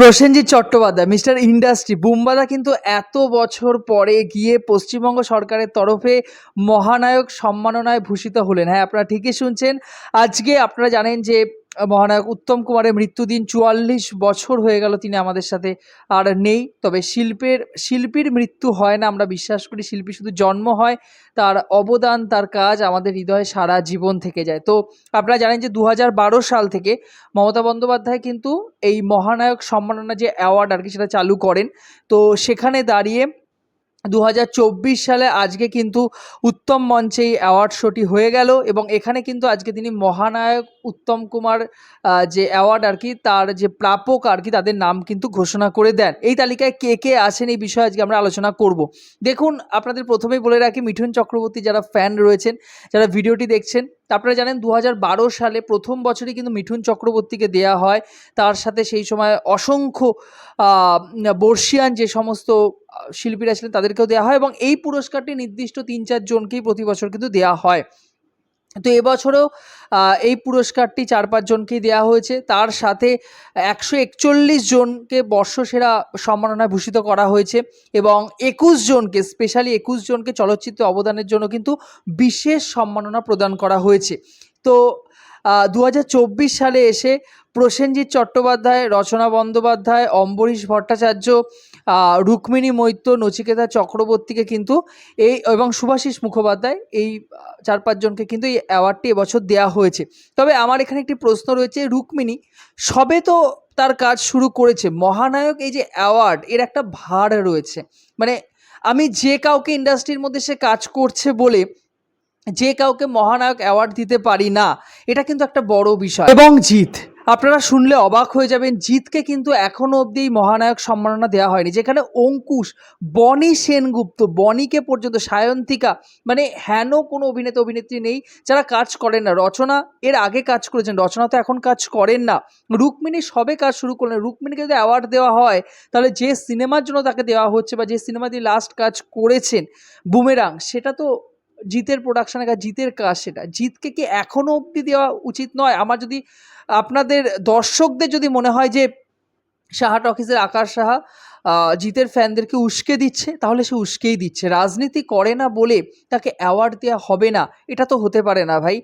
Prosenjit Chattopadhyay, mister industry, বুম্বাদা কিন্তু এত বছর পরে গিয়ে পশ্চিমবঙ্গ সরকারের তরফে মহানায়ক সম্মাননায় ভূষিত হলেন। হ্যাঁ আপনারা ঠিকই শুনছেন। আজকে আপনারা জানেন যে মহানায়ক উত্তম কুমারের মৃত্যুদিন চুয়াল্লিশ বছর হয়ে গেল তিনি আমাদের সাথে আর নেই। তবে শিল্পের, শিল্পীর মৃত্যু হয় না, আমরা বিশ্বাস করি শিল্পী শুধু জন্ম হয়, তার অবদান, তার কাজ আমাদের হৃদয়ে সারা জীবন থেকে যায়। তো আপনারা জানেন যে দু হাজার বারো সাল থেকে মমতা বন্দ্যোপাধ্যায় কিন্তু এই মহানায়ক সম্মাননা যে অ্যাওয়ার্ড আর কি সেটা চালু করেন। তো সেখানে দাঁড়িয়ে দু হাজার চব্বিশ সালে আজকে কিন্তু উত্তম মঞ্চে এই অ্যাওয়ার্ড শোটি হয়ে গেল এবং এখানে কিন্তু আজকে তিনি মহানায়ক উত্তম কুমার যে অ্যাওয়ার্ড আর কি, তার যে প্রাপক আর কি, তাদের নাম কিন্তু ঘোষণা করে দেন। এই তালিকায় কে কে আছেন এই বিষয়ে আজকে আমরা আলোচনা করব। দেখুন, আপনাদের প্রথমেই বলে রাখি, মিঠুন চক্রবর্তী যারা ফ্যান রয়েছেন, যারা ভিডিওটি দেখছেন আপনারা জানেন দু হাজার বারো সালে প্রথম বছরই কিন্তু মিঠুন চক্রবর্তীকে দেয়া হয়। তার সাথে সেই সময় অসংখ্য বর্ষিয়ান যে সমস্ত শিল্পীরা ছিলেন তাদেরকেও দেওয়া হয় এবং এই পুরস্কারটি নির্দিষ্ট তিন চারজনকেই প্রতি বছর কিন্তু দেওয়া হয়। তো এবছরও এই পুরস্কারটি চার পাঁচজনকেই দেওয়া হয়েছে। তার সাথে একশো একচল্লিশ জনকে বর্ষসেরা সম্মাননায় ভূষিত করা হয়েছে এবং একুশ জনকে, স্পেশালি একুশ জনকে চলচ্চিত্রে অবদানের জন্য কিন্তু বিশেষ সম্মাননা প্রদান করা হয়েছে। তো দু হাজার চব্বিশ সালে এসে প্রসেনজিৎ চট্টোপাধ্যায়, রচনা বন্দ্যোপাধ্যায়, অম্বরীশ ভট্টাচার্য রুক্মিণী মৈত্র, নচিকেতা চক্রবর্তীকে কিন্তু এই এবং সুভাষিস মুখোপাধ্যায় এই চার পাঁচজনকে কিন্তু এই অ্যাওয়ার্ডটি এবছর দেওয়া হয়েছে। তবে আমার এখানে একটি প্রশ্ন রয়েছে, রুক্মিণী সবে তো তার কাজ শুরু করেছে, মহানায়ক এই যে অ্যাওয়ার্ড এর একটা ভার রয়েছে। মানে আমি যে কাউকে ইন্ডাস্ট্রির মধ্যে সে কাজ করছে বলে যে কাউকে মহানায়ক অ্যাওয়ার্ড দিতে পারি না, এটা কিন্তু একটা বড় বিষয়। এবং জিত। আপনারা শুনলে অবাক হয়ে যাবেন, জিতকে কিন্তু এখনও অবধি মহানায়ক সম্মাননা দেওয়া হয়নি, যেখানে অঙ্কুশ, বনি সেনগুপ্ত, বনিকে পর্যন্ত সায়ন্তিকা মানে হেন কোনো অভিনেতা, অভিনেত্রী নেই যারা কাজ করেন না। রচনা এর আগে কাজ করেছেন, রচনা তো এখন কাজ করেন না। রুক্মিণী সবে কাজ শুরু করলেন রুক্মিণীকে যদি অ্যাওয়ার্ড দেওয়া হয়, তাহলে যে সিনেমার জন্য তাকে দেওয়া হচ্ছে বা যে সিনেমা দিয়ে লাস্ট কাজ করেছেন, বুমেরাং, সেটা তো জিতের প্রোডাকশনের কাজ, জিতের কাজ সেটা। জিতকে কি এখনও অবধি দেওয়া উচিত নয়? আমার যদি, আপনাদের দর্শকদের যদি মনে হয় যে সাহা টকিসের আকাশ সাহা জিতের ফ্যানদেরকে উস্কে দিচ্ছে, তাহলে সে উস্কেই দিচ্ছে। রাজনীতি করে না বলে তাকে অ্যাওয়ার্ড দেওয়া হবে না, এটা তো হতে পারে না ভাই।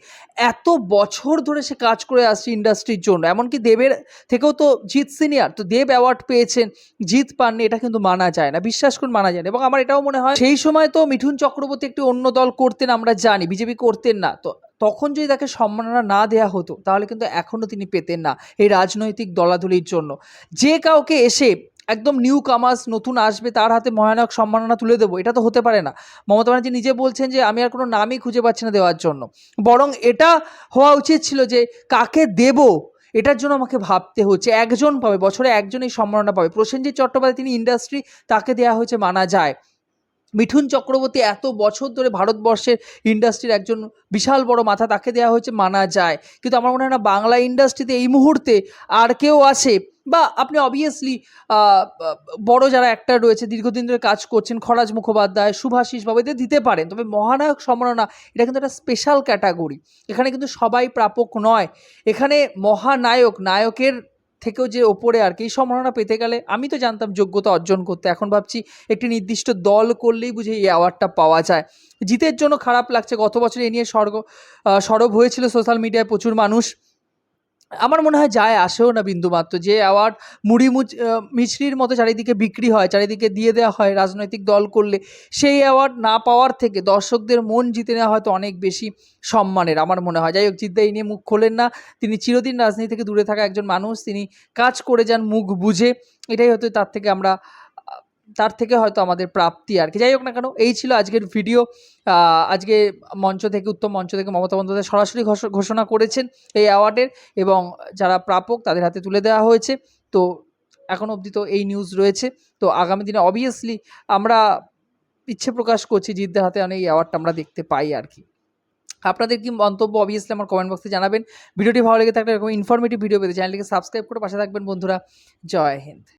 এত বছর ধরে সে কাজ করে আসছে ইন্ডাস্ট্রির জন্য, এমনকি দেবের থেকেও তো জিৎ সিনিয়র তো দেব অ্যাওয়ার্ড পেয়েছেন জিত পাননি, এটা কিন্তু মানা যায় না, বিশ্বাস করুন মানা যায় না। এবং আমার এটাও মনে হয়, সেই সময় তো মিঠুন চক্রবর্তী একটি অন্য দল করতেন, আমরা জানি, বিজেপি করতেন না, তো তখন যদি তাকে সম্মাননা না দেয়া হতো, তাহলে কিন্তু এখনও তিনি পেতেন না, এই রাজনৈতিক দলাদলির জন্য। যে কাউকে এসে একদম নিউ কামার্স নতুন আসবে, তার হাতে মহানায়ক সম্মাননা তুলে দেবো, এটা তো হতে পারে না। মমতা ব্যানার্জি নিজে বলছেন যে, আমি আর কোনো নামই খুঁজে পাচ্ছি না দেওয়ার জন্য। বরং এটা হওয়া উচিত ছিল যে, কাকে দেব? এটার জন্য আমাকে ভাবতে হচ্ছে। একজন পাবে, বছরে একজন এই সম্মাননা পাবে। প্রসেনজিৎ চট্টোপাধ্যায়, তিনি ইন্ডাস্ট্রি তাকে দেওয়া হয়েছে মানা যায়। মিঠুন চক্রবর্তী এত বছর ধরে ভারতবর্ষের ইন্ডাস্ট্রির একজন বিশাল বড় মাথা তাকে দেওয়া হয়েছে মানা যায়। কিন্তু আমার মনে হয় না, বাংলা ইন্ডাস্ট্রিতে এই মুহূর্তে আর কেউ আছে। বা আপনি অবভিয়াসলি বড় যারা অ্যাক্টার রয়েছে, দীর্ঘদিন ধরে কাজ করছেন, খরাজ মুখোপাধ্যায়, সুভাষিস বাবু, এদের দিতে পারেন। তবে মহানায়ক সম্মাননা, এটা কিন্তু একটা স্পেশাল ক্যাটাগরি এখানে কিন্তু সবাই প্রাপক নয়। এখানে মহানায়ক, নায়কের থেকেও যে ওপরে আর কি, এই সম্ভাবনা পেতে গেলে আমি তো জানতাম যোগ্যতা অর্জন করতে। এখন ভাবছি একটি নির্দিষ্ট দল করলেই বুঝে এই অ্যাওয়ার্ডটা পাওয়া যায়। জিতের জন্য খারাপ লাগছে, গত বছর এ নিয়ে স্বর্গ সরব হয়েছিল সোশ্যাল মিডিয়ায় প্রচুর মানুষ। আমার মনে হয় যায়, আসেও না বিন্দুমাত্র যে অ্যাওয়ার্ড মুড়ি মিছরির মতো চারিদিকে বিক্রি হয়, চারিদিকে দিয়ে দেওয়া হয়, রাজনৈতিক দল করলে সেই অ্যাওয়ার্ড না পাওয়ার থেকে দর্শকদের মন জিতে নেওয়া হয়তো অনেক বেশি সম্মানের, আমার মনে হয়। যাই হোক জিদ্দা এই নিয়ে মুখ খোলেন না। তিনি চিরদিন রাজনীতি থেকে দূরে থাকা একজন মানুষ। তিনি কাজ করে যান, মুখ বুঝে। এটাই হয়তো তার থেকে আমরা তার থেকে হয়তো আমাদের প্রাপ্তি আর কি। যাই হোক না কেন, এই ছিল আজকের ভিডিও আজকে মঞ্চ থেকে, উত্তম মঞ্চ থেকে মমতা বন্দ্যোপাধ্যায় সরাসরি ঘোষ- ঘোষণা করেছেন এই অ্যাওয়ার্ডের এবং যারা প্রাপক তাদের হাতে তুলে দেওয়া হয়েছে। তো এখন অবধি তো এই নিউজ রয়েছে। তো আগামী দিনে অবভিয়াসলি আমরা ইচ্ছে প্রকাশ করছি জিদ্দের হাতে অনেক এই অ্যাওয়ার্ডটা আমরা দেখতে পাই আর কি। আপনাদের কি মন্তব্য অবভিয়াসলি আমার কমেন্ট বক্সে জানাবেন। ভিডিওটি ভালো লেগে থাকলে এরকম ইনফরমেটিভ ভিডিও পেতে চ্যানেলটিকে সাবস্ক্রাইব করে পাশে থাকবেন বন্ধুরা। জয় হিন্দ।